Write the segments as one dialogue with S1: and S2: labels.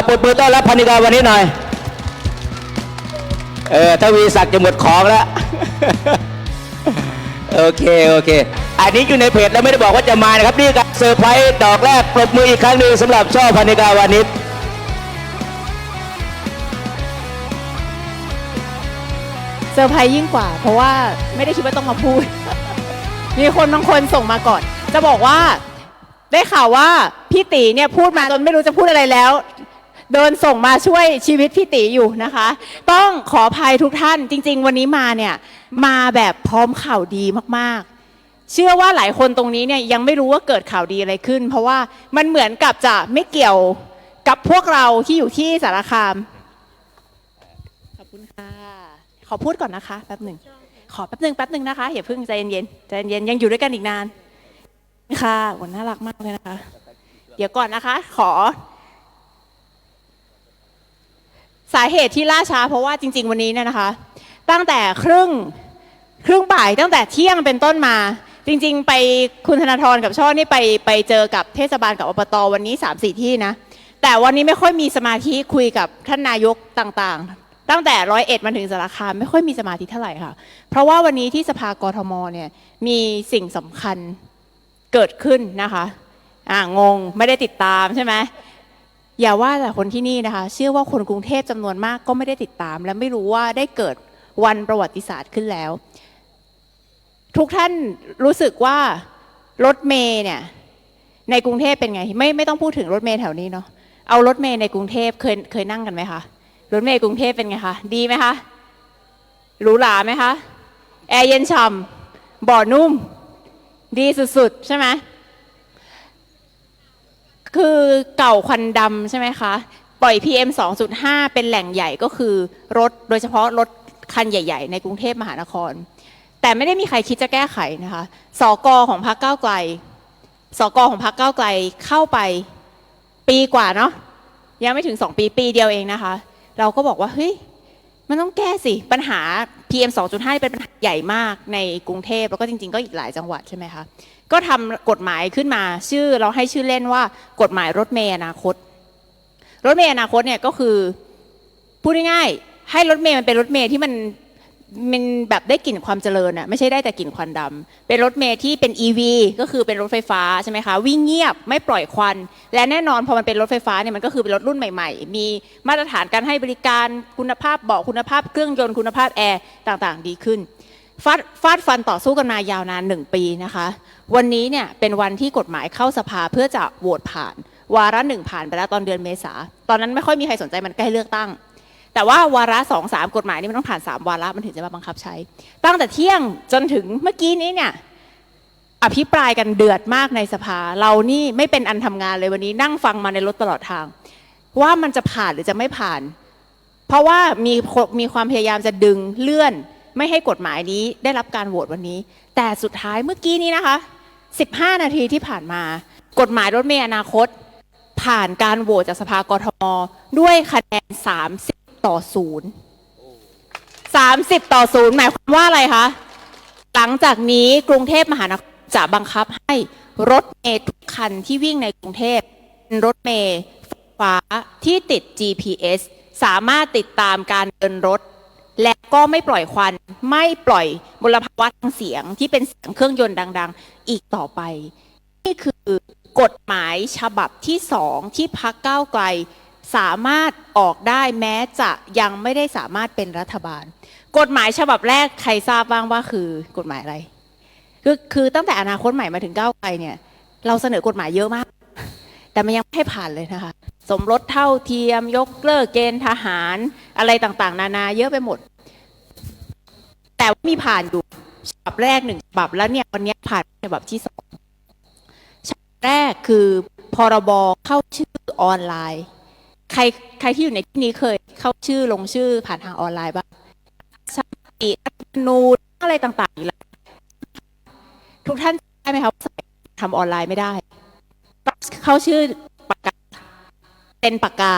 S1: เอาปรบมือต้อนรับพันิกาวันนี้หน่อย เออถ้าวีศักดิ์จะหมดของแล้ว โอเค โอเค อันนี้อยู่ในเพจแล้วไม่ได้บอกว่าจะมานะครับ นี่การเซอร์ไพรส์ดอกแรกปรบมืออีกครั้งหนึ่งสำหรับช่อพันิกาวานิช
S2: เซอร์ไพรส์ยิ่งกว่า เพราะว่าไม่ได้คิดว่าต้องมาพูด มีคนบางคนส่งมาก่อน จะบอกว่าได้ข่าวว่าพี่ตีเนี่ยพูดมาจนไม่รู้จะพูดอะไรแล้ว เดินส่งมาช่วยชีวิตพี่ตีอยู่นะคะ ต้องขออภัยทุกท่านจริง ๆ วันนี้มาเนี่ยมาแบบพร้อมข่าวดีมากๆ เชื่อว่าหลายคนตรงนี้เนี่ยยังไม่รู้ว่าเกิดข่าวดีอะไรขึ้น เพราะว่ามันเหมือนกับจะไม่เกี่ยวกับพวกเราที่อยู่ที่สารคามขอบคุณค่ะขอพูดก่อนนะคะแป๊บหนึ่งขอแป๊บหนึ่งแป๊บหนึ่งนะคะอย่าเพิ่งใจเย็นๆใจเย็นๆยังอยู่ด้วยกันอีกนานค่ะวันน่ารักมากเลยนะคะ เดี๋ยวก่อนนะคะ ขอ สาเหตุที่ล่าช้าเพราะว่าจริง ๆ วันนี้เนี่ยนะคะ ตั้งแต่ครึ่งครึ่งบ่ายตั้งแต่เที่ยงเป็นต้นมา จริง ๆ ไปคุณธนาธรกับช่อนี่ไปไปเจอกับเทศบาลกับอบตวันนี้3ามสี่ที่นะแต่วันนี้ไม่ค่อยมีสมาธิคุยกับท่านนายกต่างๆ ตั้งแต่ร้อยเอ็ดมาถึงสารคามไม่ค่อยมีสมาธิเท่าไหร่ค่ะ เพราะว่าวันนี้ที่สภากรทมเนี่ยมีสิ่งสำคัญเกิดขึ้นนะคะอ่างงไม่ได้ติดตามใช่ไหม อย่าว่าแต่คนที่นี่นะคะเชื่อว่าคนกรุงเทพจำนวนมากก็ไม่ได้ติดตาม และไม่รู้ว่าได้เกิดวันประวัติศาสตร์ขึ้นแล้ว ทุกท่านรู้สึกว่ารถเมย์เนี่ยในกรุงเทพเป็นไง ไม่ไม่ต้องพูดถึงรถเมย์แถวนี้เนาะเอารถเมย์ในกรุงเทพเคยเคยนั่งกันไหมคะรถเมย์กรุงเทพเป็นไงคะดีไหมคะหรูหราไหมคะแอร์เย็นฉ่ำเบาะนุ่ม ดีสุดๆ ใช่ไหม คือเก่าควันดำใช่ไหมคะ ปล่อย PM 2.5 เป็นแหล่งใหญ่ก็คือรถโดยเฉพาะรถคันใหญ่ ๆ ในกรุงเทพมหานคร แต่ไม่ได้มีใครคิดจะแก้ไขนะคะสกของพรรคก้าวไกลสกของพรรคก้าวไกลเข้าไปปีกว่าเนาะยังไม่ถึง2ปีปีเดียวเองนะคะ เราก็บอกว่าเฮ้ยมันต้องแก้สิ ปัญหา PM 2.5 เป็นปัญหาใหญ่มากในกรุงเทพแล้วก็จริง ๆ ก็อีกหลายจังหวัดใช่ไหมคะ ก็ทำกฎหมายขึ้นมาชื่อเราให้ชื่อเล่นว่ากฎหมายรถเมย์อนาคต รถเมย์อนาคตเนี่ยก็คือพูดง่ายๆให้รถเมย์มันเป็นรถเมย์ที่มันมันแบบได้กลิ่นความเจริญอะไม่ใช่ได้แต่กลิ่นควันดำเป็นรถเมล์ที่เป็น EV ก็คือเป็นรถไฟฟ้าใช่ไหมคะวิ่งเงียบไม่ปล่อยควัน และแน่นอนพอมันเป็นรถไฟฟ้าเนี่ยมันก็คือเป็นรถรุ่นใหม่ๆ มีมาตรฐานการให้บริการคุณภาพเบาะคุณภาพเครื่องยนต์คุณภาพแอร์ต่างๆ ดีขึ้นฟาดฟาดฟันต่อสู้กันมายาวนานหนึ่งปีนะคะ วันนี้เนี่ยเป็นวันที่กฎหมายเข้าสภาเพื่อจะโหวตผ่าน วาระหนึ่งผ่านไปแล้วตอนเดือนเมษา ตอนนั้นไม่ค่อยมีใครสนใจมันใกล้เลือกตั้ง แต่ว่าวาระสองสามกฎหมายนี่มันต้องผ่านสามวาระมันถึงจะมาบังคับใช้ ตั้งแต่เที่ยงจนถึงเมื่อกี้นี้เนี่ยอภิปรายกันเดือดมากในสภา เรานี่ไม่เป็นอันทำงานเลยวันนี้นั่งฟังมาในรถตลอดทาง ว่ามันจะผ่านหรือจะไม่ผ่าน เพราะว่ามีมีความพยายามจะดึงเลื่อน ไม่ให้กฎหมายนี้ได้รับการโหวตวันนี้ แต่สุดท้ายเมื่อกี้นี้นะคะ 15 นาทีที่ผ่านมา กฎหมายรถเมล์อนาคต ผ่านการโหวตจากสภากทม ด้วยคะแนน 30 ต่อ 0 30 ต่อ 0 หมายความว่าอะไรคะ หลังจากนี้กรุงเทพมหานครจะบังคับให้รถเมล์ทุกคันที่วิ่งในกรุงเทพเป็นรถเมล์ไฟฟ้าที่ติด GPS สามารถติดตามการเดินรถ ก็ไม่ปล่อยควัน ไม่ปล่อยมลภาวะทางเสียงที่เป็นเสียงเครื่องยนต์ดัง ๆ อีกต่อไป นี่คือกฎหมายฉบับที่สองที่พักก้าวไกล สามารถออกได้แม้จะยังไม่ได้สามารถเป็นรัฐบาล กฎหมายฉบับแรกใครทราบบ้างว่าคือกฎหมายอะไร คือคือตั้งแต่อนาคตใหม่มาถึงก้าวไกลเนี่ย เราเสนอกฎหมายเยอะมาก แต่มันยังไม่ให้ผ่านเลยนะคะ สมรสเท่าเทียมยกเลิกเกณฑ์ทหารอะไรต่างๆ นานาเยอะไปหมด แต่ว่ามีผ่านอยู่ฉบับแรกหนึ่งฉบับแล้วเนี่ยวันนี้ผ่านฉบับที่สองฉบับแรกคือพรบเข้าชื่อออนไลน์ ใครใครที่อยู่ในที่นี้เคยเข้าชื่อลงชื่อผ่านทางออนไลน์บ้างสติธนูอะไรต่างๆอยู่แล้วทุกท่านได้ไหมคะว่าสมัยทำออนไลน์ไม่ได้เข้าชื่อปากกาเป็นปากกา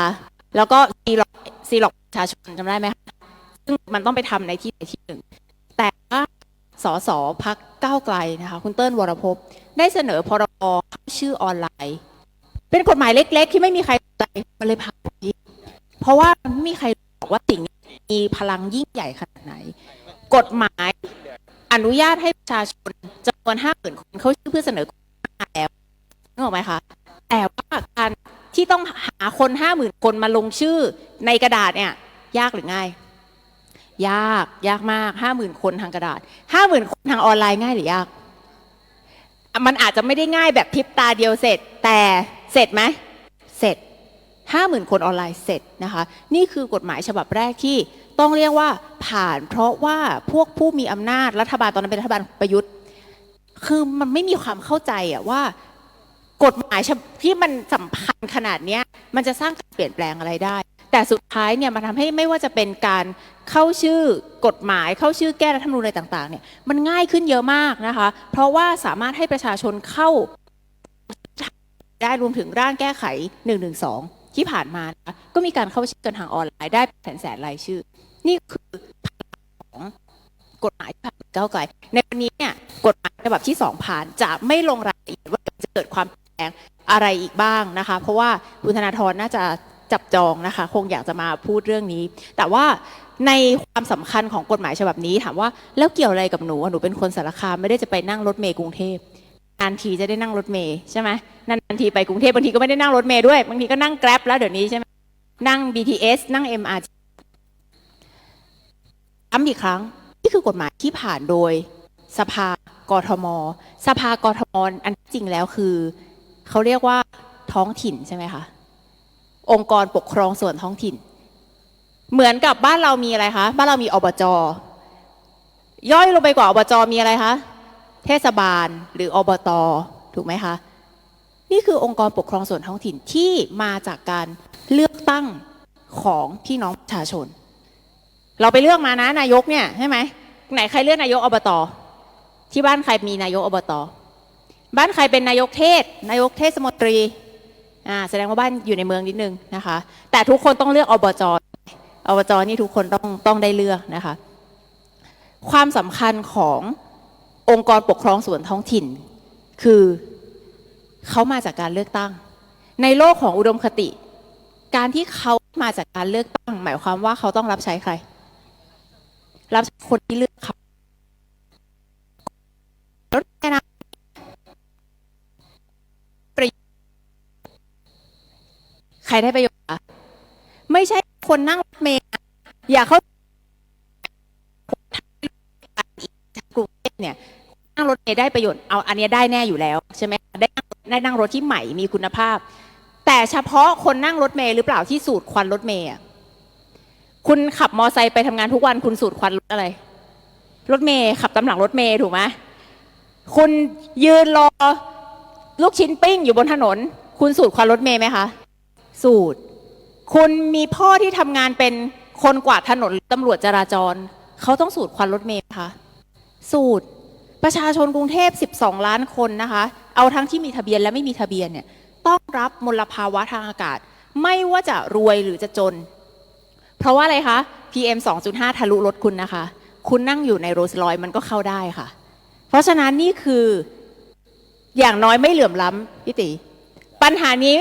S2: แล้วก็ซีล็อกซีล็อกประชาชนจำได้ไหมคะซึ่งมันต้องไปทำในที่ใดที่หนึ่ง แต่ว่าสสพักก้าวไกลนะคะคุณเติ้ลวรภพได้เสนอพรบเข้าชื่อออนไลน์ เป็นกฎหมายเล็ก ๆ ที่ไม่มีใครใจมันเลยผ่านนี้เพราะว่าไม่มีใครบอกว่าสิ่งนี้มีพลังยิ่งใหญ่ขนาดไหน กฎหมายอนุญาตให้ประชาชนจำนวนห้าหมื่นคนเขาชื่อเพื่อเสนอกฎหมายแล้วนึกออกไหมคะแต่ว่าการที่ต้องหาคนห้าหมื่นคนมาลงชื่อในกระดาษเนี่ย ยากหรือง่าย ยากยากมากห้าหมื่นคนทางกระดาษห้าหมื่นคนทางออนไลน์ง่ายหรือยาก มันอาจจะไม่ได้ง่ายแบบพริบตาเดียวเสร็จ แต่เสร็จไหมเสร็จห้าหมื่นคนออนไลน์เสร็จนะคะ นี่คือกฎหมายฉบับแรกที่ต้องเรียกว่าผ่านเพราะว่าพวกผู้มีอำนาจรัฐบาลตอนนั้นเป็นรัฐบาลประยุทธ์ คือมันไม่มีความเข้าใจอะว่ากฎหมายที่มันสำคัญขนาดนี้มันจะสร้างการเปลี่ยนแปลงอะไรได้ แต่สุดท้ายเนี่ยมันทำให้ไม่ว่าจะเป็นการเข้าชื่อกฎหมายเข้าชื่อแก้รัฐธรรมนูญอะไรต่างๆเนี่ยมันง่ายขึ้นเยอะมากนะคะ เพราะว่าสามารถให้ประชาชนเข้าได้รวมถึงร่างแก้ไข 112 ที่ผ่านมานะะก็มีการเข้าชื่อกันทางออนไลน์ได้แสนแสนรายชื่อ นี่คือของกฎหมายผ่านก้าวไกล ในวันนี้เนี่ยกฎหมายฉบับที่สองผ่านจะไม่ลงรายละเอียดว่าจะเกิดความเปลี่ยนแปลงอะไรอีกบ้างนะคะ เพราะว่าคุณธนาธรน่าจะ จับจองนะคะ คงอยากจะมาพูดเรื่องนี้ แต่ว่าในความสำคัญของกฎหมายฉบับนี้ถามว่าแล้วเกี่ยวอะไรกับหนูหนูเป็นคนสารคามไม่ได้จะไปนั่งรถเมล์กรุงเทพนานทีจะได้นั่งรถเมย์ใช่ไหมนานทีไปกรุงเทพบางทีก็ไม่ได้นั่งรถเมย์ด้วยบางทีก็นั่งแกร็บแล้วเดี๋ยวนี้ใช่ไหมนั่ง BTS นั่ง MRT ย้ำอีกครั้งนี่คือกฎหมายที่ผ่านโดยสภากทม สภากทมอันจริงแล้วคือ เขาเรียกว่าท้องถิ่นใช่ไหมคะ องค์กรปกครองส่วนท้องถิ่น เหมือนกับบ้านเรามีอะไรคะบ้านเรามีอบจย่อยลงไปกว่าอบจมีอะไรคะเทศบาลหรืออบตถูกไหมคะนี่คือองค์กรปกครองส่วนท้องถิ่นที่มาจากการเลือกตั้งของพี่น้องประชาชน เราไปเลือกมานะนายกเนี่ยใช่ไหมไหนใครเลือกนายกอบตที่บ้านใครมีนายกอบตบ้านใครเป็นนายกเทศ นายกเทศมนตรี อ่าแสดงว่าบ้านอยู่ในเมืองนิดนึงนะคะ แต่ทุกคนต้องเลือกอบจอบจนี่ทุกคนต้องต้องได้เลือกนะคะ ความสำคัญขององค์กรปกครองส่วนท้องถิ่น คือเขามาจากการเลือกตั้ง ในโลกของอุดมคติ การที่เขามาจากการเลือกตั้ง หมายความว่าเขาต้องรับใช้ใคร รับใช้คนที่เลือกเขาแล้วในอนาคตประโยชน์ใค รได้ประโยชน์คะไม่ใช่คนนั่งรถเมล์อย่าเข้ากรุงเทพเนี่ยนั่งรถเมล์ได้ประโยชน์เอาอันนี้ได้แน่อยู่แล้วใช่ไหมได้นั่งได้นั่งรถที่ใหม่มีคุณภาพ แต่เฉพาะคนนั่งรถเมล์หรือเปล่าที่สูดควันรถเมล์คุณขับมอไซค์ไปทำงานทุกวันคุณสูดควันรถอะไร รถเมล์ขับตามหลังรถเมล์ถูกไหมคุณยืนรอลูกชิ้นปิ้งอยู่บนถนน คุณสูดควันรถเมล์ไหมคะ สูดคุณมีพ่อที่ทำงานเป็นคนกวาดถนนตำรวจจราจร เขาต้องสูดควันรถเมล์ไหมคะสูตรประชาชนกรุงเทพ 12 ล้านคนนะคะ เอาทั้งที่มีทะเบียนและไม่มีทะเบียนเนี่ยต้องรับมลภาวะทางอากาศ ไม่ว่าจะรวยหรือจะจน เพราะว่าอะไรคะ PM 2.5 ทะลุรถคุณนะคะ คุณนั่งอยู่ในโรลส์รอยซ์มันก็เข้าได้ค่ะ เพราะฉะนั้นนี่คืออย่างน้อยไม่เหลื่อมล้ำพี่ติ ปัญหานี้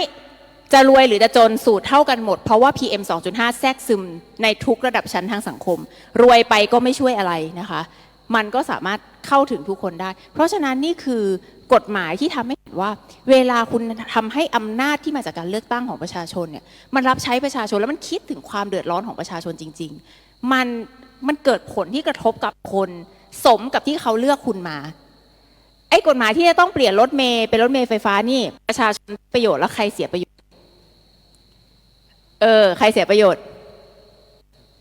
S2: จะรวยหรือจะจนสูตรเท่ากันหมด เพราะว่า PM 2.5 แทรกซึมในทุกระดับชั้นทางสังคม รวยไปก็ไม่ช่วยอะไรนะคะ มันก็สามารถเข้าถึงทุกคนได้ เพราะฉะนั้นนี่คือกฎหมายที่ทำให้เห็นว่า เวลาคุณทำให้อำนาจที่มาจากการเลือกตั้งของประชาชนเนี่ยมันรับใช้ประชาชนแล้วมันคิดถึงความเดือดร้อนของประชาชนจริง ๆ มันมันเกิดผลที่กระทบกับคนสมกับที่เขาเลือกคุณมาไอ้กฎหมายที่จะต้องเปลี่ยนรถเมย์เป็นรถเมย์ไฟฟ้านี่ประชาชนประโยชน์แล้วใครเสียประโยชน์ เออ ใครเสียประโยชน์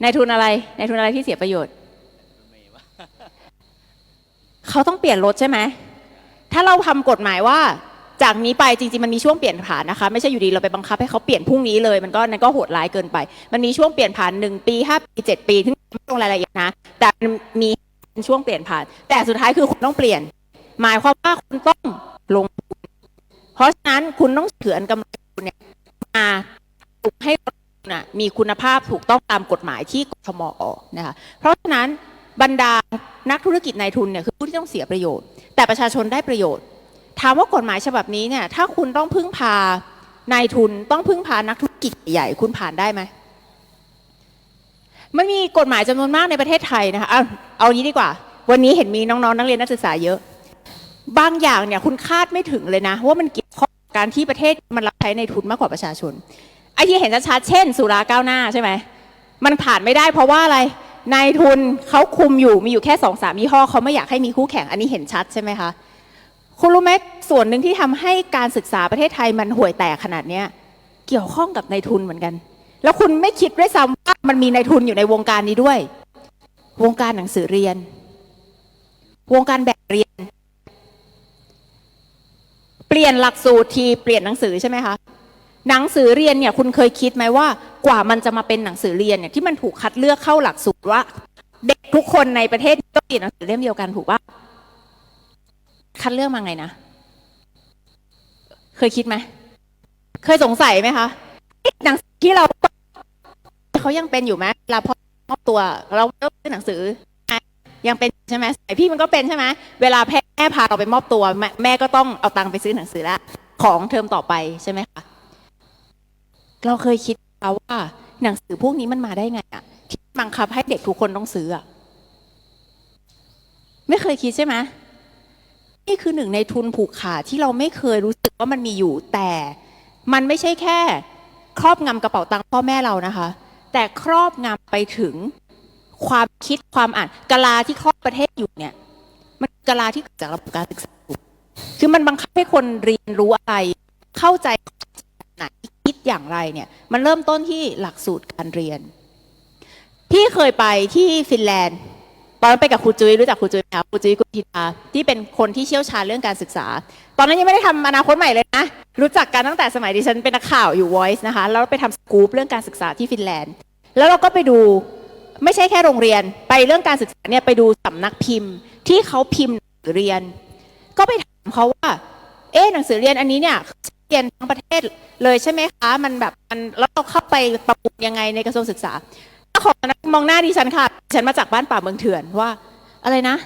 S2: นายทุนอะไรนายทุนอะไรที่เสียประโยชน์ เขาต้องเปลี่ยนรถใช่ไหม ถ้าเราทำกฎหมายว่า จากนี้ไปจริงๆมันมีช่วงเปลี่ยนผ่านนะคะ ไม่ใช่อยู่ดีเราไปบังคับให้เขาเปลี่ยนพรุ่งนี้เลย มันก็นั่นก็โหดร้ายเกินไป มันมีช่วงเปลี่ยนผ่านหนึ่งปีห้าปีเจ็ดปีที่ไม่ลงรายละเอียดนะ แต่มีช่วงเปลี่ยนผ่าน แต่สุดท้ายคือคุณต้องเปลี่ยน หมายความว่าคุณต้องลง เพราะฉะนั้นคุณต้องเฉือนกำไรคุณเนี่ยมา ให้รถนะมีคุณภาพถูกต้องตามกฎหมายที่กทมออกนะคะเพราะฉะนั้นบรรดานักธุรกิจนายทุนเนี่ยคือผู้ที่ต้องเสียประโยชน์ แต่ประชาชนได้ประโยชน์ ถามว่ากฎหมายฉบับนี้เนี่ยถ้าคุณต้องพึ่งพานายทุนต้องพึ่งพานักธุรกิจใหญ่คุณผ่านได้ไหมมันมีกฎหมายจำนวนมากในประเทศไทยนะคะเอาเอางี้ดีกว่า วันนี้เห็นมีน้องๆนักเรียนนักศึกษาเยอะ บางอย่างเนี่ยคุณคาดไม่ถึงเลยนะว่ามันเกี่ยวข้องกับการที่ประเทศมันรับใช้ในทุนมากกว่าประชาชน อ้ที่เห็นชัดๆเช่น สุราก้าวหน้าใช่ไหมมันผ่านไม่ได้เพราะว่าอะไรนายทุนเขาคุมอยู่มีอยู่แค่สองสามยี่ห้อเขาไม่อยากให้มีคู่แข่งอันนี้เห็นชัดใช่ไหมคะคุณรู้ไหมส่วนหนึ่งที่ทำให้การศึกษาประเทศไทยมันห่วยแตกขนาดเนี้ยเกี่ยวข้องกับนายทุนเหมือนกัน แล้วคุณไม่คิดด้วยซ้ำว่ามันมีนายทุนอยู่ในวงการนี้ด้วย วงการหนังสือเรียน วงการแบบเรียน เปลี่ยนหลักสูตรทีเปลี่ยนหนังสือใช่ไหมคะ หนังสือเรียนเนี่ยคุณเคยคิดไหมว่ากว่ามันจะมาเป็นหนังสือเรียนเนี่ยที่มันถูกคัดเลือกเข้าหลักสูตรว่า เด็กทุกคนในประเทศต้องเรียนหนังสือเล่มเดียวกันถูกปะคัดเลือกมาไงนะ เคยคิดไหมเคยสงสัยไหมคะหนังสือที่เราเขายังเป็นอยู่ไหมเวลาพอมอบตัวเราก็ซื้อหนังสือยังเป็นใช่ไหมสมัยพี่มันก็เป็นใช่ไหมเวลาแม่พาเราไปมอบตัวแมแม่ก็ต้องเอาตังค์ไปซื้อหนังสือละของเทอมต่อไปใช่ไหมคะ เราเคยคิดไหมว่าหนังสือพวกนี้มันมาได้ไงอะที่บังคับให้เด็กทุกคนต้องซื้ออะไม่เคยคิดใช่ไหมนี่คือหนึ่งในทุนผูกขาดที่เราไม่เคยรู้สึกว่ามันมีอยู่ แต่มันไม่ใช่แค่ ครอบงำกระเป๋าตังค์พ่อแม่เรานะคะ แต่ครอบงำไปถึงความคิดความอ่านกลาที่ครอบประเทศอยู่เนี่ย มันกลาที่เกิดจากระบบการศึกษาคือมันบังคับให้คนเรียนรู้อะไร เข้าใจไหน คิดอย่างไรเนี่ยมันเริ่มต้นที่หลักสูตรการเรียน พี่เคยไปที่ฟินแลนด์ตอนไปกับครูจุ้ยรู้จักครูจุ้ยไหมคะครูจุ้ยกุธิดาที่เป็นคนที่เชี่ยวชาญเรื่องการศึกษา ตอนนั้นยังไม่ได้ทำอนาคตใหม่เลยนะ รู้จักกันตั้งแต่สมัยดิฉันเป็นนักข่าวอยู่ Voice นะคะแล้วไปทำสกู๊ปเรื่องการศึกษาที่ฟินแลนด์ แล้วเราก็ไปดูไม่ใช่แค่โรงเรียน ไปเรื่องการศึกษาเนี่ยไปดูสำนักพิมพ์ ที่เขาพิมพ์หนังสือเรียน ก็ไปถามเขาว่า เอ๊หนังสือเรียนอันนี้เนี่ย เรียนทั้งประเทศเลยใช่ไหมคะ มันแบบมันแล้วเราเข้าไปปรับปรุงยังไงในกระทรวงศึกษาเจ้าของนักมองหน้าดิฉันค่ะดิฉันมาจากบ้านป่าเมืองเถื่อนว่า อะไรนะ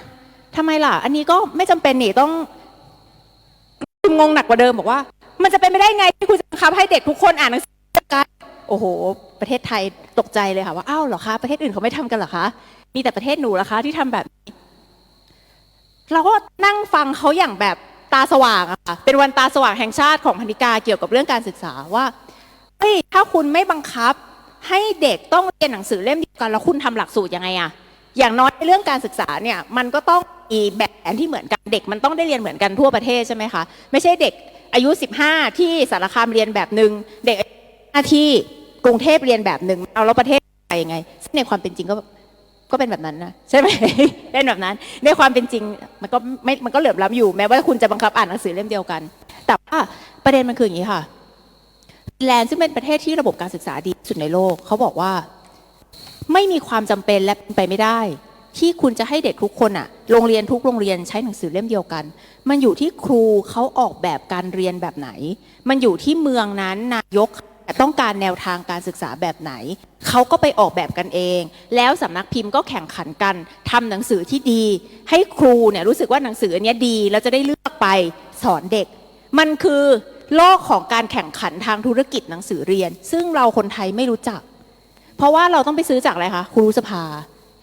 S2: ทำไมล่ะ อันนี้ก็ไม่จำเป็นนี่ต้องคุณงงหนักกว่าเดิมบอกว่า มันจะเป็นไปได้ไงที่คุณจะบังคับให้เด็กทุกคนอ่านหนังสือกันโอ้โห ประเทศไทยตกใจเลยค่ะว่าอ้าวเหรอคะประเทศอื่นเขาไม่ทำกันเหรอคะมีแต่ประเทศหนูเหรอคะที่ทำแบบนี้เราก็นั่งฟังเขาอย่างแบบ ตาสว่างอะค่ะเป็นวันตาสว่างแห่งชาติของพันธิกาเกี่ยวกับเรื่องการศึกษาว่าเฮ้ยถ้าคุณไม่บังคับ ให้เด็กต้องเรียนหนังสือเล่มเดียวกันแล้วคุณทำหลักสูตรยังไงอะอย่างน้อยเรื่องการศึกษาเนี่ยมันก็ต้องมีแบบแผนที่เหมือนกันเด็กมันต้องได้เรียนเหมือนกันทั่วประเทศใช่ไหมคะไม่ใช่เด็กอายุ 15 ที่สารคามเรียนแบบหนึ่งเด็กอายุ15ที่กรุงเทพเรียนแบบหนึ่งเอาแล้วประเทศไปยังไงซึ่งในความเป็นจริงก็ ก็เป็นแบบนั้นนะใช่ไหม เป็นแบบนั้น ในความเป็นจริงมันก็ไม่มันก็เหลื่อมล้ำอยู่แม้ว่าคุณจะบังคับอ่านหนังสือเล่มเดียวกัน แต่ว่าประเด็นมันคืออย่างนี้ค่ะแลนด์ซึ่งเป็นประเทศที่ระบบการศึกษาดีสุดในโลกเขาบอกว่า ไม่มีความจำเป็นและเป็นไปไม่ได้ ที่คุณจะให้เด็กทุกคนอะโรงเรียนทุกโรงเรียนใช้หนังสือเล่มเดียวกัน มันอยู่ที่ครูเขาออกแบบการเรียนแบบไหน มันอยู่ที่เมืองนั้นนายก ต้องการแนวทางการศึกษาแบบไหน เขาก็ไปออกแบบกันเอง แล้วสำนักพิมพ์ก็แข่งขันกันทำหนังสือที่ดี ให้ครูเนี่ยรู้สึกว่าหนังสืออันนี้ดี แล้วจะได้เลือกไปสอนเด็ก มันคือโลกของการแข่งขันทางธุรกิจหนังสือเรียน ซึ่งเราคนไทยไม่รู้จัก เพราะว่าเราต้องไปซื้อจากอะไรคะครูสภา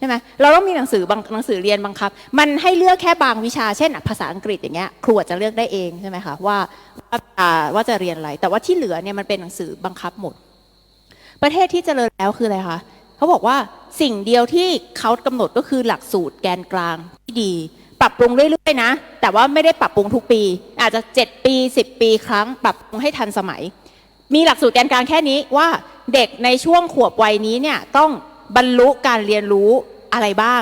S2: ช่ไหมเราต้องมีหนังสือบางหนังสือเรียนบังคับ มันให้เลือกแค่บางวิชา เช่น ภาษาอังกฤษอย่างเงี้ยครูจะเลือกได้เองใช่ไหมคะว่าว่าจะเรียนอะไร แต่ว่าที่เหลือเนี่ยมันเป็นหนังสือบังคับหมด ประเทศที่เจริญแล้วคืออะไรคะเขาบอกว่าสิ่งเดียวที่เขากำหนดก็คือหลักสูตรแกนกลางที่ดี ปรับปรุงเรื่อยๆนะ แต่ว่าไม่ได้ปรับปรุงทุกปี อาจจะ 7 ปี 10 ปีครั้ง ปรับปรุงให้ทันสมัย มีหลักสูตรแกนกลางแค่นี้ว่าเด็กในช่วงขวบวัยนี้เนี่ยต้องบรรลุการเรียนรู้ อะไรบ้าง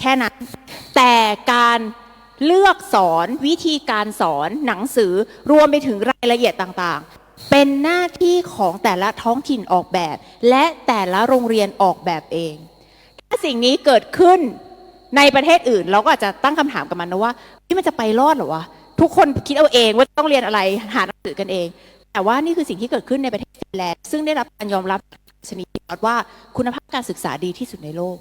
S2: แค่นั้น แต่การเลือกสอนวิธีการสอนหนังสือรวมไปถึงรายละเอียดต่างๆ เป็นหน้าที่ของแต่ละท้องถิ่นออกแบบ และแต่ละโรงเรียนออกแบบเอง ถ้าสิ่งนี้เกิดขึ้นในประเทศอื่นเราก็อาจจะตั้งคำถามกับมันนะว่าที่มันจะไปรอดหรอวะทุกคนคิดเอาเองว่าต้องเรียนอะไรหาหนังสือกันเอง แต่ว่านี่คือสิ่งที่เกิดขึ้นในประเทศฟินแลนด์ซึ่งได้รับการยอมรับชนิดว่าคุณภาพการศึกษาดีที่สุดในโลก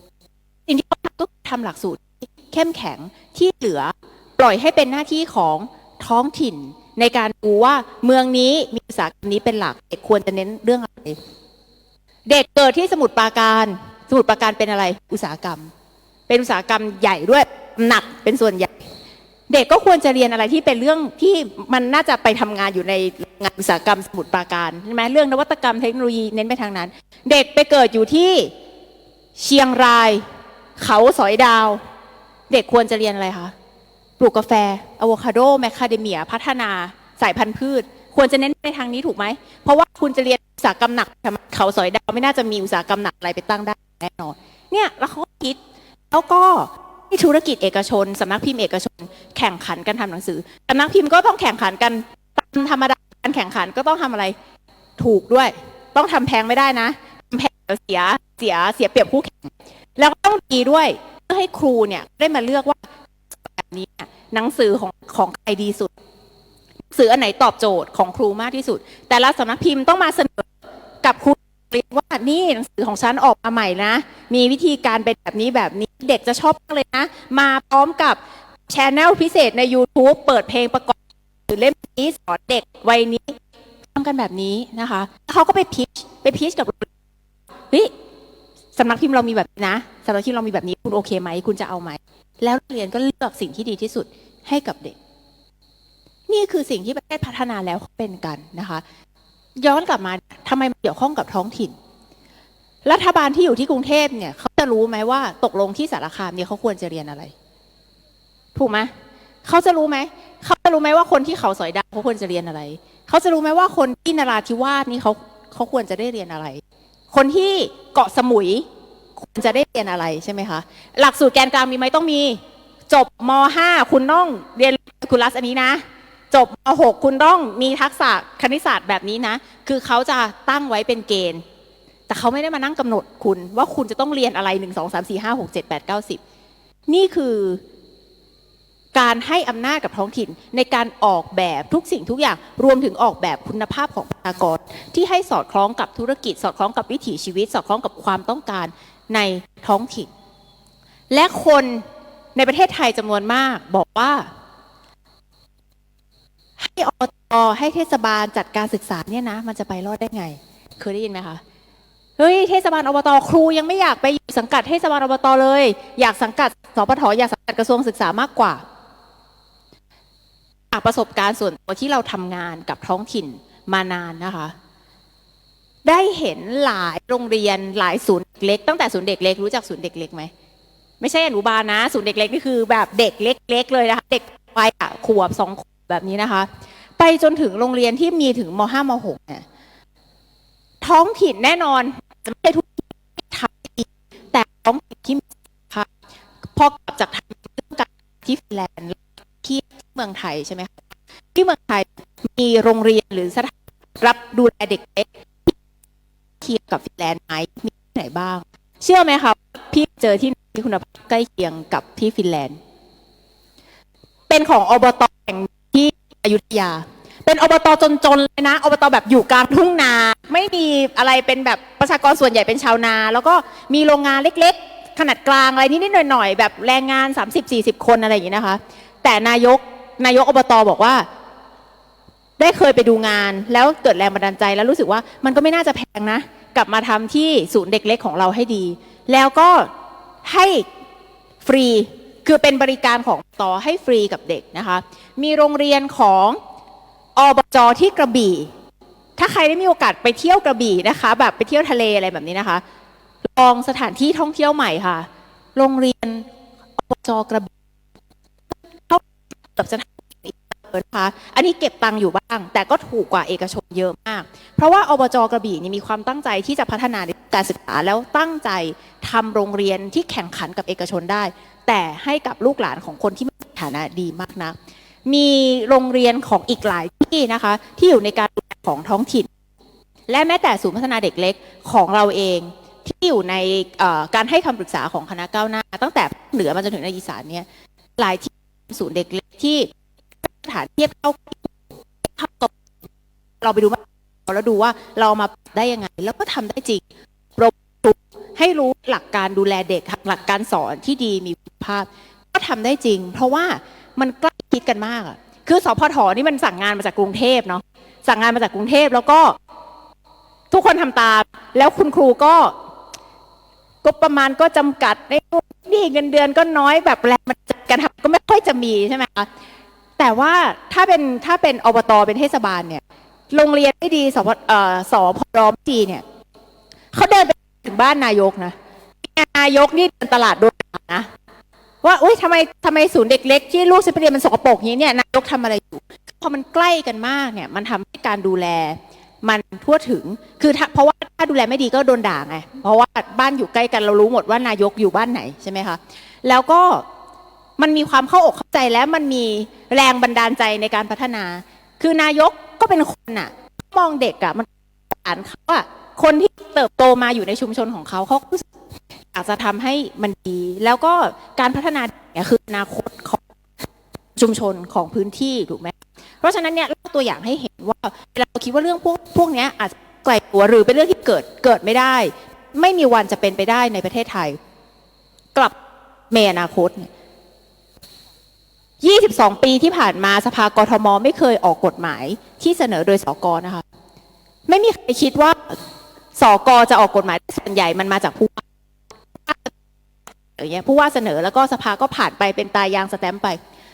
S2: สิ่งที่เขาทำก็ทำหลักสูตรที่เข้มแข็งที่เหลือปล่อยให้เป็นหน้าที่ของท้องถิ่น ในการดูว่าเมืองนี้มีอุตสาหกรรมนี้เป็นหลักเด็กควรจะเน้นเรื่องอะไร เด็กเกิดที่สมุทรปราการ สมุทรปราการเป็นอะไร อุตสาหกรรม เป็นอุตสาหกรรมใหญ่ด้วยหนักเป็นส่วนใหญ่ เด็กก็ควรจะเรียนอะไรที่เป็นเรื่องที่มันน่าจะไปทำงานอยู่ในงานอุตสาหกรรมสมุทรปราการใช่ไหมเรื่องนวัตกรรมเทคโนโลยีเน้นไปทางนั้น เด็กไปเกิดอยู่ที่เชียงราย เขาสอยดาว เด็กควรจะเรียนอะไรคะ ปลูกกาแฟอะโวคาโดแมคคาเดเมีย พัฒนาสายพันธุ์พืช ควรจะเน้นในทางนี้ถูกไหม เพราะว่าคุณจะเรียนอุตสาหกรรมหนักเขาสอยดาวไม่น่าจะมีอุตสาหกรรมหนักอะไรไปตั้งได้แน่นอน เนี่ยแล้วเขาคิดแล้วก็ที่ธุรกิจเอกชนสำนักพิมพ์เอกชน แข่งขันกันทำหนังสือสำนักพิมพ์ก็ต้องแข่งขันกันตามธรรมดาการแข่งขันก็ต้องทำอะไร ถูกด้วย ต้องทำแพงไม่ได้นะทำแพงเสียเสียเสียเปรียบคู่แข่ง แล้วก็ต้องดีด้วยเพื่อให้ครูเนี่ยได้มาเลือกว่าแบบนี้หนังสือของของใครดีสุดหนังสืออันไหนตอบโจทย์ของครูมากที่สุด แต่ละสำนักพิมพ์ต้องมาเสนอกับครูเรียนว่านี่หนังสือของฉันออกมาใหม่นะ มีวิธีการเป็นแบบนี้แบบนี้เด็กจะชอบมากเลยนะ มาพร้อมกับชแนลพิเศษใน YouTube เปิดเพลงประกอบหรือเล่มนี้สอนเด็กวัยนี้ทำกันแบบนี้นะคะเขาก็ไปพิชไปพิชกับเฮ้ย สำนักพิมพ์เรามีแบบนี้นะสำนักพิมพ์เรามีแบบนี้คุณโอเคไหมคุณจะเอาไหมแล้วเรียนก็เลือกสิ่งที่ดีที่สุดให้กับเด็ก นี่คือสิ่งที่ประเทศพัฒนาแล้วเขาเป็นกันนะคะ ย้อนกลับมาทำไมมันเกี่ยวข้องกับท้องถิ่น รัฐบาลที่อยู่ที่กรุงเทพเนี่ยเขาจะรู้ไหมว่าตกลงที่สารคามเนี่ยเขาควรจะเรียนอะไร ถูกไหมเขาจะรู้ไหมเขาจะรู้ไหมว่าคนที่เขาสอยดาวเขาควรจะเรียนอะไร เขาจะรู้ไหมว่าคนที่นราธิวาสนี่เขาเขาควรจะได้เรียนอะไร คนที่เกาะสมุยควรจะได้เรียนอะไรใช่ไหมคะ หลักสูตรแกนกลางมีไหมต้องมี จบม .5 คุณต้องเรียนคุณลัสอันนี้นะ จบม .6 คุณต้องมีทักษะคณิตศาสตร์แบบนี้นะ คือเขาจะตั้งไว้เป็นเกณฑ์ แต่เขาไม่ได้มานั่งกำหนดคุณว่าคุณจะต้องเรียนอะไร1 2 3 4 5 6 7 8 9 10นี่คือ การให้อำนาจกับท้องถิ่นในการออกแบบทุกสิ่งทุกอย่างรวมถึงออกแบบคุณภาพของประชากร ที่ให้สอดคล้องกับธุรกิจ สอดคล้องกับวิถีชีวิต สอดคล้องกับความต้องการในท้องถิ่น และคนในประเทศไทยจำนวนมากบอกว่าให้อบตให้เทศบาลจัดการศึกษาเนี่ยนะ มันจะไปรอดได้ไง เคยได้ยินไหมคะเฮ้ยเทศบาลอบตครูยังไม่อยากไปอยู่สังกัดเทศบาลอบตเลย อยากสังกัดสปทอยากสังกัดกระทรวงศึกษามากกว่า ประสบการณ์ส่วนตัวที่เราทำงานกับท้องถิ่นมานานนะคะ ได้เห็นหลายโรงเรียนหลายศูนย์เด็กเล็กตั้งแต่ศูนย์เด็กเล็กรู้จักศูนย์เด็กเล็กไหมไม่ใช่อนุบาลนะ ศูนย์เด็กเล็กนี่คือแบบเด็กเล็ก ๆ เลยนะคะเด็กวัยขวบสองขวบแบบนี้นะคะ ไปจนถึงโรงเรียนที่มีถึงมห้ามหกเนี่ยท้องถิ่นแน่นอนจะไม่ใช่ทุกที่ทำแต่ท้องถิ่นที่มีค่ะพอกลับจากทำเรื่องการที่ฟินแลนด์ เมืองไทยใช่ไหมคะที่เมืองไทยมีโรงเรียนหรือสถานรับดูแลเด็กเล็กที่เทียบกับฟินแลนด์ไหมมีที่ไหนบ้าง เชื่อไหมคะพี่เจอที่ที่คุณภาพใกล้เคียงกับที่ฟินแลนด์ เป็นของอบตแห่งที่อยุธยา เป็นอบตจนๆเลยนะอบตแบบอยู่กลางทุ่งนา ไม่มีอะไรเป็นแบบประชากรส่วนใหญ่เป็นชาวนา แล้วก็มีโรงงานเล็กๆ ขนาดกลางอะไรนิดๆหน่อยๆแบบแรงงาน 30-40 คนอะไรอย่างนี้นะคะ แต่นายก นายกอบตบอกว่า ได้เคยไปดูงาน แล้วเกิดแรงบันดาลใจแล้วรู้สึกว่ามันก็ไม่น่าจะแพงนะ กลับมาทำที่ศูนย์เด็กเล็กของเราให้ดี แล้วก็ให้ฟรีคือเป็นบริการของต่อให้ฟรีกับเด็กนะคะ มีโรงเรียนของอบจที่กระบี่ ถ้าใครได้มีโอกาสไปเที่ยวกระบี่นะคะ แบบไปเที่ยวทะเลอะไรแบบนี้นะคะ ลองสถานที่ท่องเที่ยวใหม่ค่ะ โรงเรียนอบจกระบี่เข้ากับสถาน ที่อีกนะคะ อันนี้เก็บตังค์อยู่บ้าง แต่ก็ถูกกว่าเอกชนเยอะมาก เพราะว่าอบจกระบี่นี่มีความตั้งใจที่จะพัฒนาการศึกษาแล้วตั้งใจทำโรงเรียนที่แข่งขันกับเอกชนได้ แต่ให้กับลูกหลานของคนที่มีฐานะดีมากนะมีโรงเรียนของอีกหลายที่นะคะ ที่อยู่ในการดูแลของท้องถิ่น และแม้แต่ศูนย์พัฒนาเด็กเล็กของเราเองที่อยู่ในการให้คำปรึกษาของคณะก้าวหน้า ตั้งแต่เหนือมาจนถึงในอีสานเนี่ยหลายที่ศูนย์เด็กเล็กที่ สถานเทียบเท่าเท่ากับเราไปดูว่าแล้วดูว่าเรามาได้ยังไง แล้วก็ทำได้จริงปรบมือให้รู้หลักการดูแลเด็กหลักการสอนที่ดีมีคุณภาพ ก็ทำได้จริง เพราะว่ามันใกล้คิดกันมากอะคือสพทนี่มันสั่งงานมาจากกรุงเทพเนาะสั่งงานมาจากกรุงเทพแล้วก็ ทุกคนทำตาม แล้วคุณครูก็ก็ประมาณก็จำกัดในนี่เงินเดือนก็น้อยแบบแรงมันจัดการทำก็ไม่ค่อยจะมีใช่ไหมคะ แต่ว่าถ้าเป็นถ้าเป็นอบตเป็นเทศบาลเนี่ย โรงเรียนไม่ดีสพอ่อสพรไม่ดีเนี่ยเขาเดินไปถึงบ้านนายกนะนายกนี่เดินตลาดโดนด่านะว่าอุ้ยทำไมทำไมศูนย์เด็กเล็กที่ลูกฉันไปเรียนมันสกปรกอย่างนี้เนี่ยนายกทำอะไรอยู่พอมันใกล้กันมากเนี่ย มันทำให้การดูแลมันทั่วถึงคือเพราะว่าถ้าดูแลไม่ดีก็โดนด่าไงเพราะว่าบ้านอยู่ใกล้กันเรารู้หมดว่านายกอยู่บ้านไหนใช่ไหมคะแล้วก็ มันมีความเข้าอกเข้าใจและมันมีแรงบันดาลใจในการพัฒนา คือนายกก็เป็นคนน่ะมองเด็กอะมันอ่านเขาอะคนที่เติบโตมาอยู่ในชุมชนของเขาเขาอยากจะทำให้มันดี แล้วก็การพัฒนาเนี่ยคืออนาคตของชุมชนของพื้นที่ถูกไหมเพราะฉะนั้นเนี่ยเล่าตัวอย่างให้เห็นว่าเราคิดว่าเรื่องพวกพวกนี้อาจจะไกลตัวหรือเป็นเรื่องที่เกิดเกิดไม่ได้ ไม่มีวันจะเป็นไปได้ในประเทศไทย กลับเมอนาคตเนี่ย 22 ปีที่ผ่านมาสภากรทมไม่เคยออกกฎหมายที่เสนอโดยสกนะคะ ไม่มีใครคิดว่าสกจะออกกฎหมายส่วนใหญ่มันมาจากผู้ว่าอย่างเงี้ยผู้ว่าเสนอแล้วก็สภาก็ผ่านไปเป็นตายางสแตมป์ไป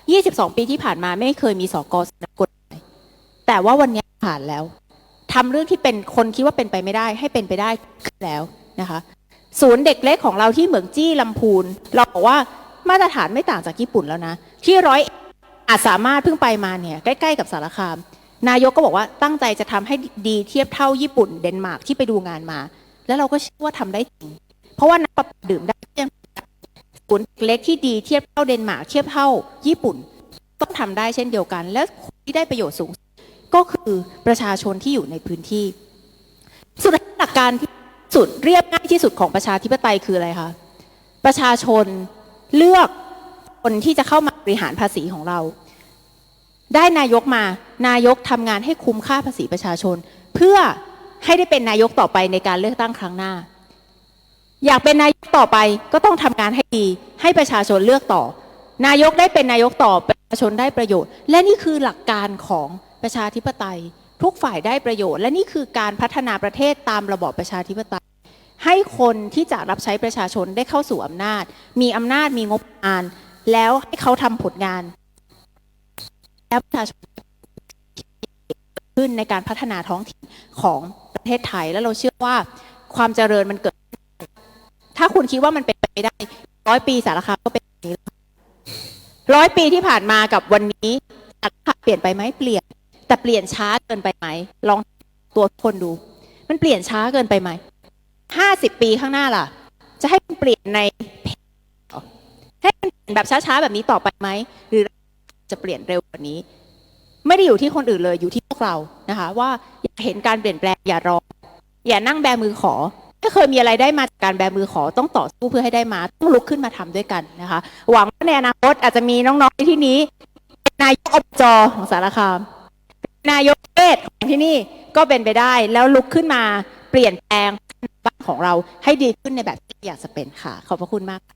S2: 22 ปีที่ผ่านมาไม่เคยมีสกเสนอกฎหมายแต่ว่าวันนี้ผ่านแล้วทำเรื่องที่เป็นคนคิดว่าเป็นไปไม่ได้ ให้เป็นไปได้แล้วนะคะ ศูนย์เด็กเล็กของเราที่เหมืองจี้ลำพูน เราบอกว่า มาตรฐานไม่ต่างจากญี่ปุ่นแล้วนะ ที่ร้อยอาจสามารถเพิ่งไปมาเนี่ยใกล้ๆกับสารคาม นายกก็บอกว่าตั้งใจจะทำให้ดีเทียบเท่าญี่ปุ่นเดนมาร์กที่ไปดูงานมา แล้วเราก็เชื่อว่าทำได้จริง เพราะว่าน้ำประปาดื่มได้ยังศูนย์เล็กที่ดีเทียบเท่าเดนมาร์กเทียบเท่าญี่ปุ่น ต้องทำได้เช่นเดียวกัน และคนที่ได้ประโยชน์สูง ก็คือประชาชนที่อยู่ในพื้นที่ สุดหลักการที่สุดเรียบง่ายที่สุดของประชาธิปไตยคืออะไรคะประชาชน เลือกคนที่จะเข้ามาบริหารภาษีของเรา ได้นายกมานายกทำงานให้คุ้มค่าภาษีประชาชน เพื่อให้ได้เป็นนายกต่อไปในการเลือกตั้งครั้งหน้า อยากเป็นนายกต่อไปก็ต้องทำงานให้ดี ให้ประชาชนเลือกต่อ นายกได้เป็นนายกต่อประชาชนได้ประโยชน์ และนี่คือหลักการของประชาธิปไตย ทุกฝ่ายได้ประโยชน์ และนี่คือการพัฒนาประเทศตามระบอบประชาธิปไตย ให้คนที่จะรับใช้ประชาชนได้เข้าสู่อำนาจ มีอำนาจมีงบประมาณ แล้วให้เขาทำผลงาน แล้วประชาชนขึ้นในการพัฒนาท้องถิ่นของประเทศไทย แล้วเราเชื่อว่าความเจริญมันเกิด ถ้าคุณคิดว่ามันเป็นไปไม่ได้ร้อยปีสารคามก็เป็นแบบนี้ร้อยปีที่ผ่านมากับวันนี้สารคามเปลี่ยนไปไหมเปลี่ยน แต่เปลี่ยนช้าเกินไปไหมลองตัวคนดู มันเปลี่ยนช้าเกินไปไหม ห้าสิบปีข้างหน้าล่ะ จะให้มันเปลี่ยนในให้มันเปลี่ยนแบบช้าๆแบบนี้ต่อไปไหมหรือจะเปลี่ยนเร็วกว่านี้ ไม่ได้อยู่ที่คนอื่นเลยอยู่ที่พวกเรานะคะ ว่าอยากเห็นการเปลี่ยนแปลงอย่ารออย่านั่งแบมือขอถ้าเคยมีอะไรได้มาจากการแบมือขอต้องต่อสู้เพื่อให้ได้มาต้องลุกขึ้นมาทำด้วยกันนะคะ หวังว่าในอนาคตอาจจะมีน้องๆในที่นี้เป็นนายกอบจของสารคาม นายกเทศของที่นี่ก็เป็นไปได้แล้วลุกขึ้นมาเปลี่ยนแปลงบ้ ของเราให้ดีขึ้นในแบบที่อยากจะเป็นค่ะ ขอบพระคุณมากค่ะ